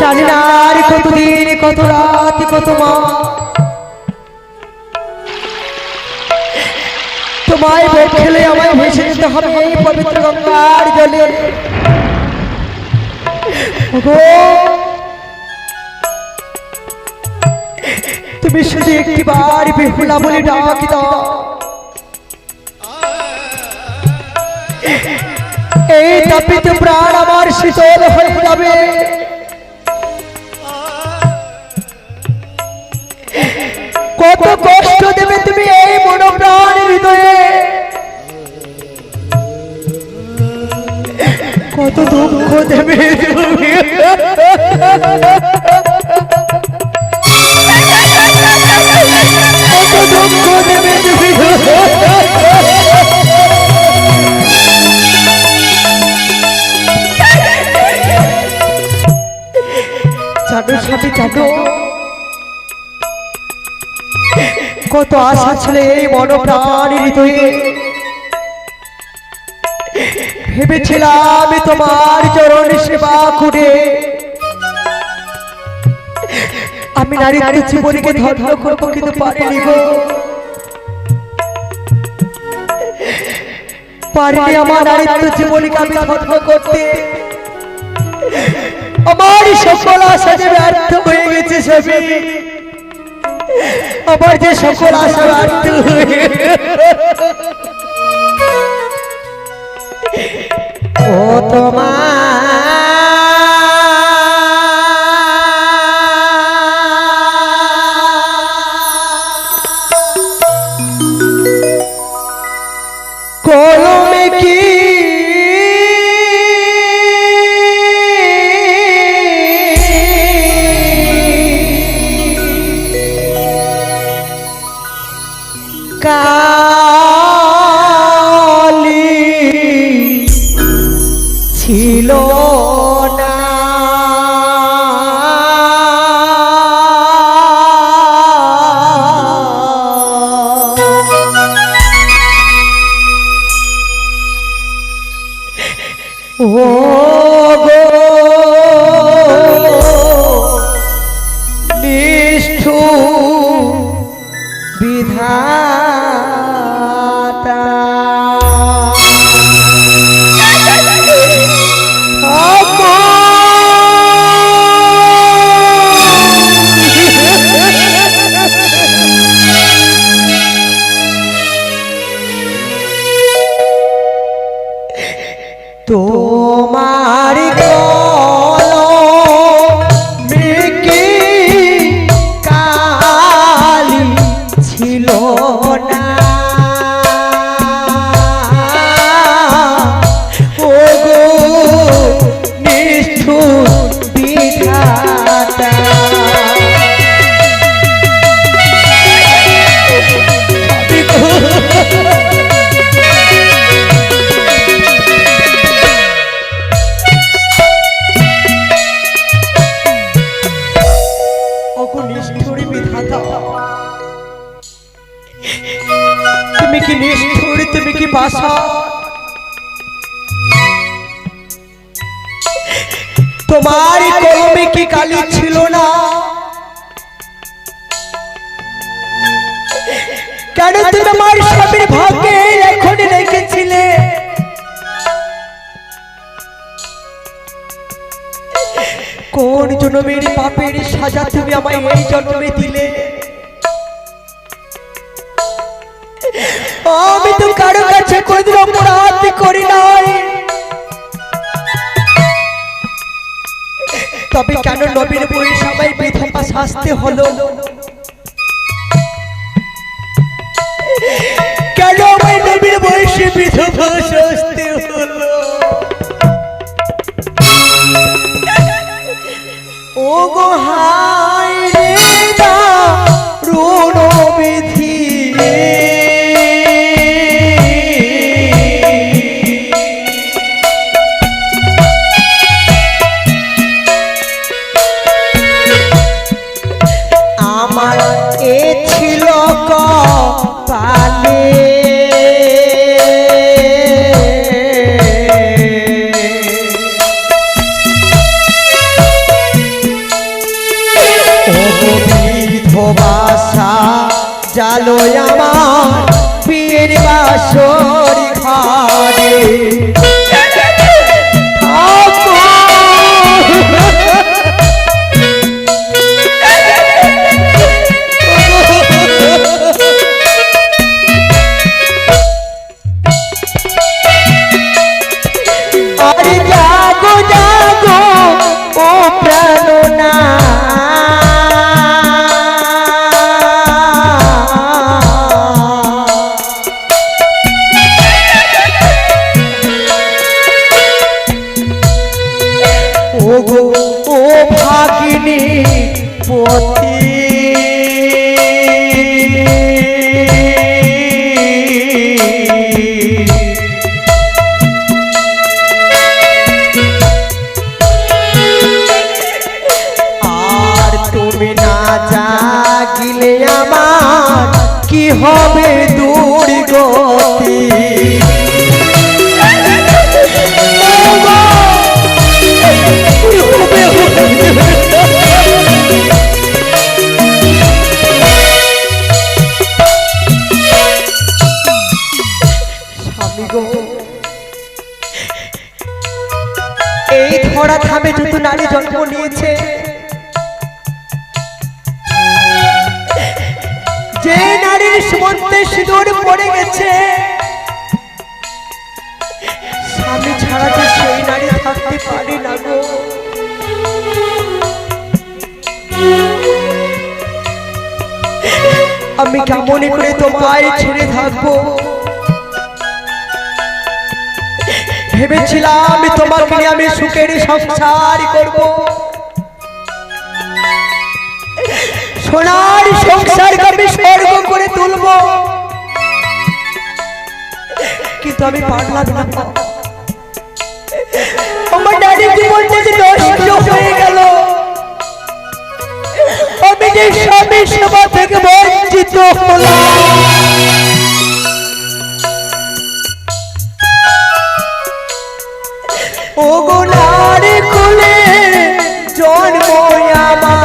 জানি না আর কতদিন, কত রাত, কত মা। তোমায় বেগ খেলে আমায় ভেসে যেতে হবে এই পবিত্র গঙ্গার জলে। তুমি শুধু একটি বার বেহুলা বলে ডাকি দাও। এই তাপিত প্রাণ আমার শীতল কত কষ্ট দেবে তুমি এই মনোপ্রাণ হৃদয়ে? কত দুঃখ দেবে তুমি? কত দুঃখ দেবে তুমি? জানো সাথে জানো কত আশা ছিল এই হৃদয়ে ভেবেছিলাম তোমার চরণ সেবা করে। আমি নারীর জীবনীকে ধন্য করব কিন্তু পারিনি গো পারিনি আমার জীবনীকে আমি ধন্য করতে। আমার সকল আশা যে ব্যর্থ হয়ে গেছে সবই আমার যে সকল আশা ব্যর্থ হয়ে ও তোমার কলমে কি ও তোমার কেন তুমি আমার স্বামীর ভাগ্যে এখন রেখেছিলে। কোন জন্মের পাপের সাজা তুমি আমায় এই জন্মে দিলে? আমি তো কারও কাছে কোনদিন অপরাধ করি নাই। তবে কেন নবীর বই সবাই বিধবা শাস্তি হলো? বয়সে বিধবা শাস্তি হলো। ও গো হায় রে দারুণ বিধি ও ভাগিনী পতি। আর তুমি না জাগিলে আমার কি হবে? কেমন করে তোমায় ছেড়ে থাকব? ভেবেছিলাম তোমাকে নিয়ে আমি সুখের সংসার করব। সোনার সংসার আমি স্বর্গ করে তুলব। কিন্তু আমি পারলাম না। হলাম ও গোলার কুলে জন্ম আমার।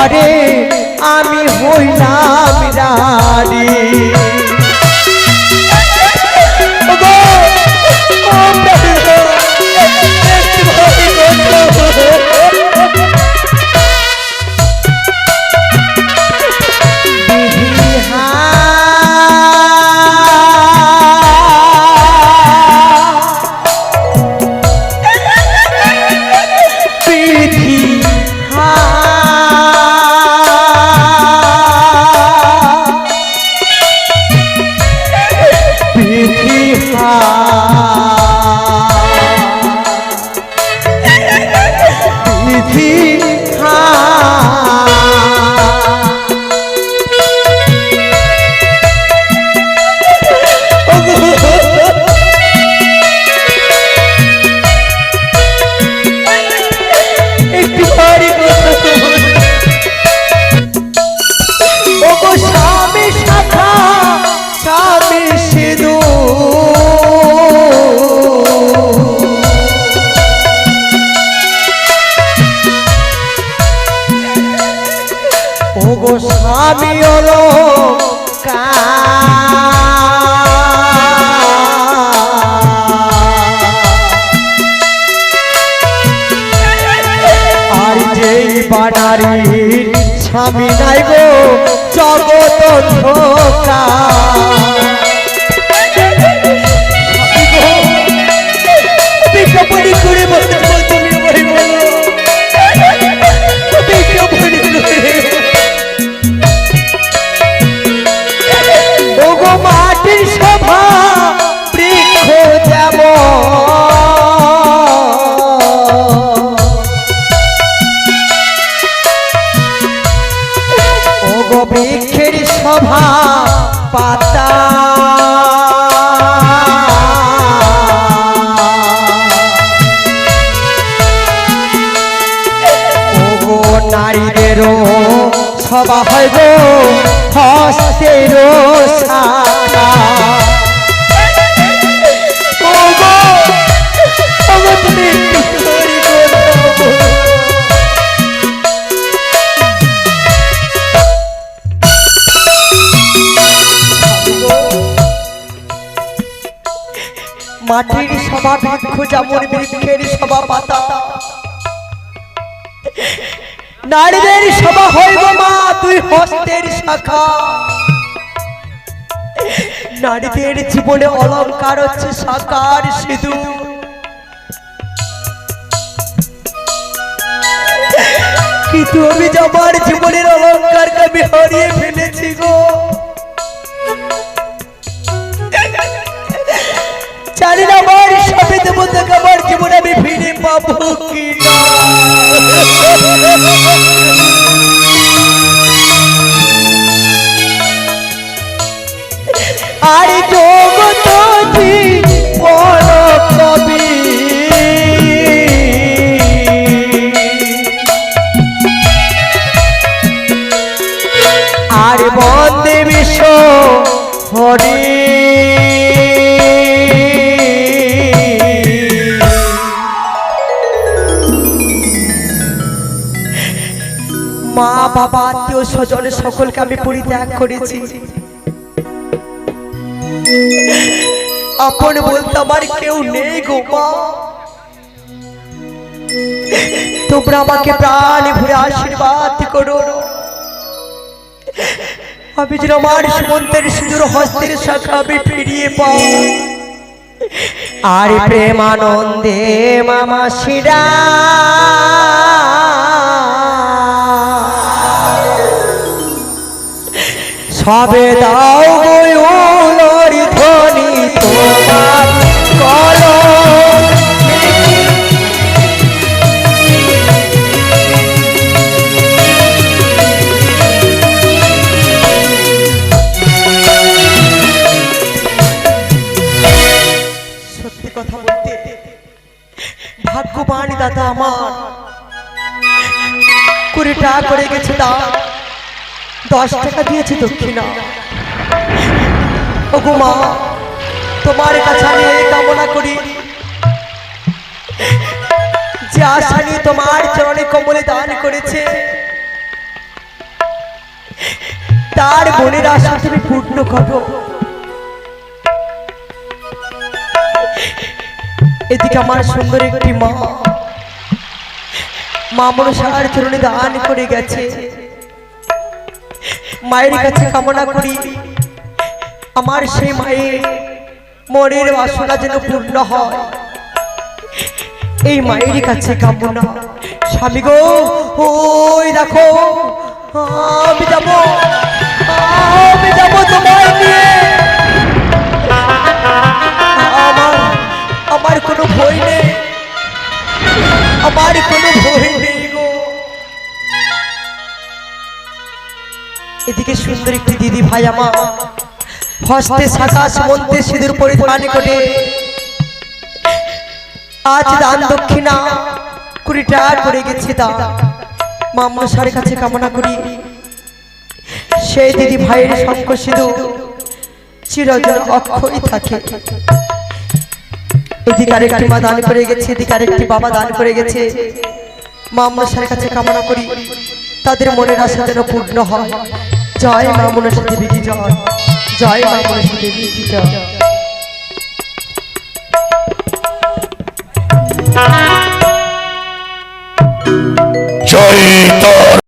ঘরে আমি হইলাম রাড়ি ওগো স্বামী হলো আর যেই বানারির স্বামী নাই জগত ধোকা নারীদেরও হয় গো হস্তেরও করো মাটির সভা বৃক্ষ যেমন বৃক্ষের সভা পাতা নারীদের সভা হইব মা তুই হস্তের শাখা। নারীদের জীবনে অলংকার হচ্ছে সাকার সিধু কিন্তু আমি যে আমার জীবনের অলংকারকে আমি হারিয়ে ফেলেছি গো। জানি না আমার সবে দেবো থেকে আমার জীবনে আমি ফিরে পাবো কি না আরে জগত বড় কবি। আর বন্দে বিশ্ব হরি আত্মীয় স্বজনের সকলকে আমি পরিত্যাগ করেছি। আপন বলতে আমার কেউ নেই গো মা। তোমরা আমাকে প্রাণ ভরে আশীর্বাদ করো। আমি যেন আমার সুমন্তের সিঁদুর হস্তের শাখা আমি ফিরিয়ে পাও আর প্রেমানন্দে মামা শিরা। সবে দাও গয়ুলোর ধ্বনি তোমার কলম। সত্যি কথা বলতে ভাগ্যবান দাদা আমার। কুড়ি টাকা করে গেছে দা দশ টাকা দিয়েছে দক্ষিণা ওগো মা, তোমার কাছে আমি এই কামনা করি। যে আশা নিয়ে তোমার চরণে কমলে দান করেছে, তার মনের আশা তুমি পূর্ণ করো। এদিকে আমার সুন্দর একটি মা মা মনসার চরণে দান করে গেছে। মায়ের কাছে কামনা করি। আমার সেই মায়ের মনের বাসনা যেন পূর্ণ হয়। এই মায়ের কাছে কামনা। স্বামী গো, ওই দেখো, আমি যাব আমি যাব তোমার আমার হস্তে সাকাশ মন্ত্রে সিঁদুর পরিধান করে আজ দান দক্ষিণা কুড়ি টাকা করে গেছে দা মামসার কাছে কামনা করি। সেই দিদি ভাইয়ের শঙ্খ সিঁদুর চিরজন অক্ষয় থাকে। এদিকে আরেকটি মা দান করে গেছে এদিকে আরেকটি বাবা দান করে গেছে। মা মনসার কাছে কামনা করি। তাদের মনের আশা যেন পূর্ণ হয়। জয় মা মনসা দেবী কি জয়। জয় মা মনসা দেবী কি জয় জয়